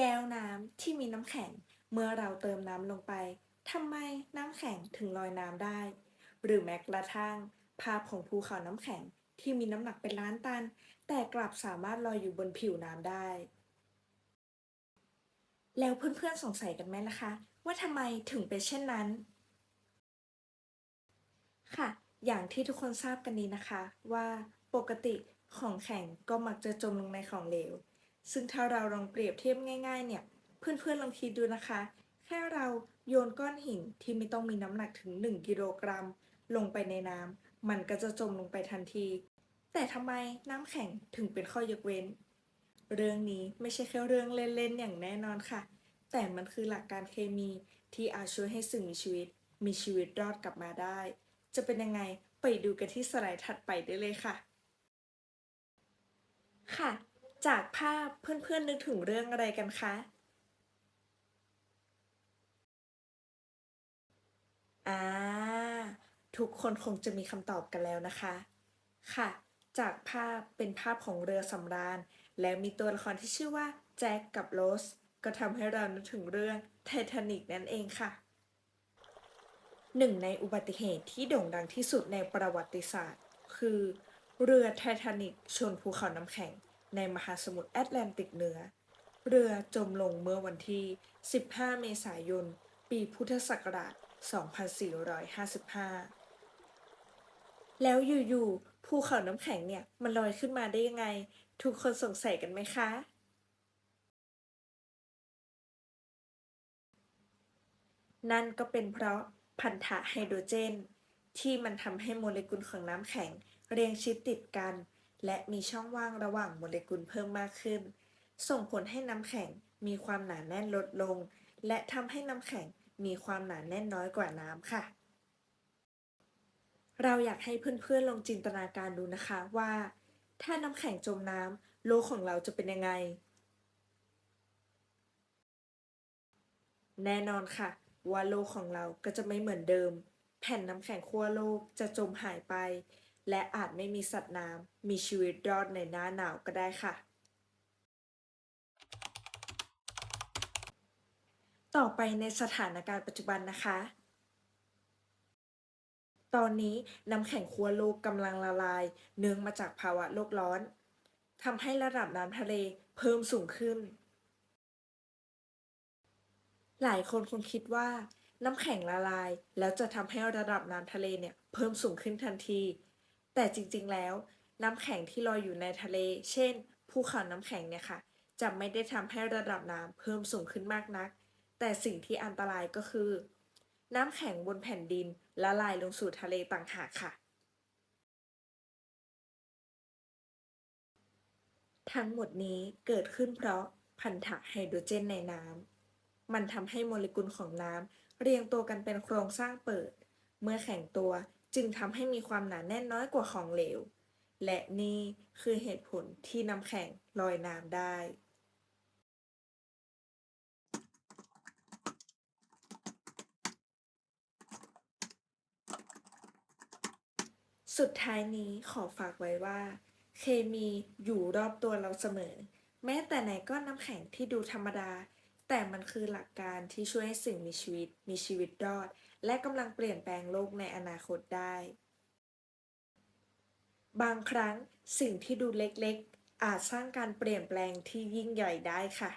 แก้วน้ำที่มีน้ำแข็ง เมื่อเราเติมน้ำลงไปทำไมน้ำแข็งถึงลอยน้ำได้ หรือแม้กระทั่ง ภาพของภูเขาน้ำแข็งที่มีน้ำหนักเป็นล้านตัน แต่กลับสามารถลอยอยู่บนผิวน้ำได้ แล้วเพื่อนๆสงสัยกันไหมล่ะคะ ว่าทำไมถึงเป็นเช่นนั้น ค่ะ อย่างที่ทุกคนทราบกันดีนะคะ ว่าปกติของแข็งก็มักจะจมลงในของเหลว ซึ่งถ้าเราลองเปรียบเทียบง่าย ๆ เนี่ย เพื่อนๆลองคิดดูนะคะ แค่เราโยนก้อนหินที่ไม่ต้องมีน้ำหนักถึง 1 กิโลกรัม ลงไปในน้ำมันก็จะจมลงไปทันที แต่ทำไมน้ำแข็งถึงเป็นข้อยกเว้น เรื่องนี้ไม่ใช่แค่เรื่องเล่นๆอย่างแน่นอนค่ะ แต่มันคือหลักการเคมีที่อาจช่วยให้สิ่งมีชีวิต มีชีวิตรอดกลับมาได้ จะเป็นยังไงไปดูกันที่สไลด์ถัดไปได้เลยค่ะ ค่ะ จากภาพเพื่อนๆนึกถึงเรื่องอะไรกันคะอ่าทุกคนคงจะมีคำตอบกันแล้วนะคะ ค่ะ จากภาพเป็นภาพของเรือสำราญ และมีตัวละครที่ชื่อว่าแจ็คกับโรสก็ทำให้เรานึกถึงเรื่องไททานิกนั่นเองค่ะ หนึ่งในอุบัติเหตุที่โด่งดังที่สุดในประวัติศาสตร์ คือ เรือไททานิกชนภูเขาน้ำแข็ง ในมหาสมุทรแอตแลนติกเหนือ เรือจมลงเมื่อวันที่ 15 เมษายน ปีพุทธศักราช 2455 แล้วอยู่ๆ ภูเขาน้ำแข็งเนี่ย มันลอยขึ้นมาได้ยังไง ทุกคนสงสัยกันไหมคะนั่นก็เป็นเพราะพันธะไฮโดรเจน ที่มันทำให้โมเลกุลของน้ำแข็งเรียงชิดติดกัน และมีช่องว่างระหว่างโมเลกุลเพิ่มมากขึ้น ส่งผลให้น้ำแข็งมีความหนาแน่นลดลง และทำให้น้ำแข็งมีความหนาแน่นน้อยกว่าน้ำค่ะ เราอยากให้เพื่อนๆลองจินตนาการดูนะคะว่า ถ้าน้ำแข็งจมน้ำโลกของเราจะเป็นยังไง แน่นอนค่ะว่าโลกของเราก็จะไม่เหมือนเดิม แผ่นน้ำแข็งขั้วโลกจะจมหายไป และอาจไม่มีสัตว์น้ำมีชีวิตรอดในหน้าหนาวก็ได้ค่ะ ต่อไปในสถานการณ์ปัจจุบันนะคะ ตอนนี้น้ำแข็งขั้วโลกกำลังละลาย เนื่องมาจากภาวะโลกร้อนทำให้ระดับน้ำทะเลเพิ่มสูงขึ้น หลายคนคงคิดว่าน้ำแข็งละลาย แล้วจะทำให้ระดับน้ำทะเลเนี่ยเพิ่มสูงขึ้นทันที แต่จริงๆแล้วน้ำแข็งที่ลอยอยู่ในทะเล เช่น ภูเขาน้ำแข็งเนี่ยค่ะ จะไม่ได้ทำให้ระดับน้ำเพิ่มสูงขึ้นมากนัก แต่สิ่งที่อันตรายก็คือ น้ำแข็งบนแผ่นดินละลายลงสู่ทะเลต่างหากค่ะ ทั้งหมดนี้เกิดขึ้นเพราะพันธะไฮโดรเจนในน้ำมันทำให้โมเลกุลของน้ำเรียงตัวกันเป็นโครงสร้างเปิด เมื่อแข็งตัว จึงทำให้มีความหนาแน่นน้อยกว่าของเหลว และนี่คือเหตุผลที่น้ำแข็งลอยน้ำได้สุดท้ายนี้ขอฝากไว้ว่า เคมีอยู่รอบตัวเราเสมอ แม้แต่ในก้อนน้ำแข็งที่ดูธรรมดา แต่มันคือหลักการที่ช่วยให้สิ่งมีชีวิตมีชีวิตรอด และกำลังเปลี่ยนแปลงโลกในอนาคตได้ บางครั้งสิ่งที่ดูเล็กๆ อาจสร้างการเปลี่ยนแปลงที่ยิ่งใหญ่ได้ค่ะ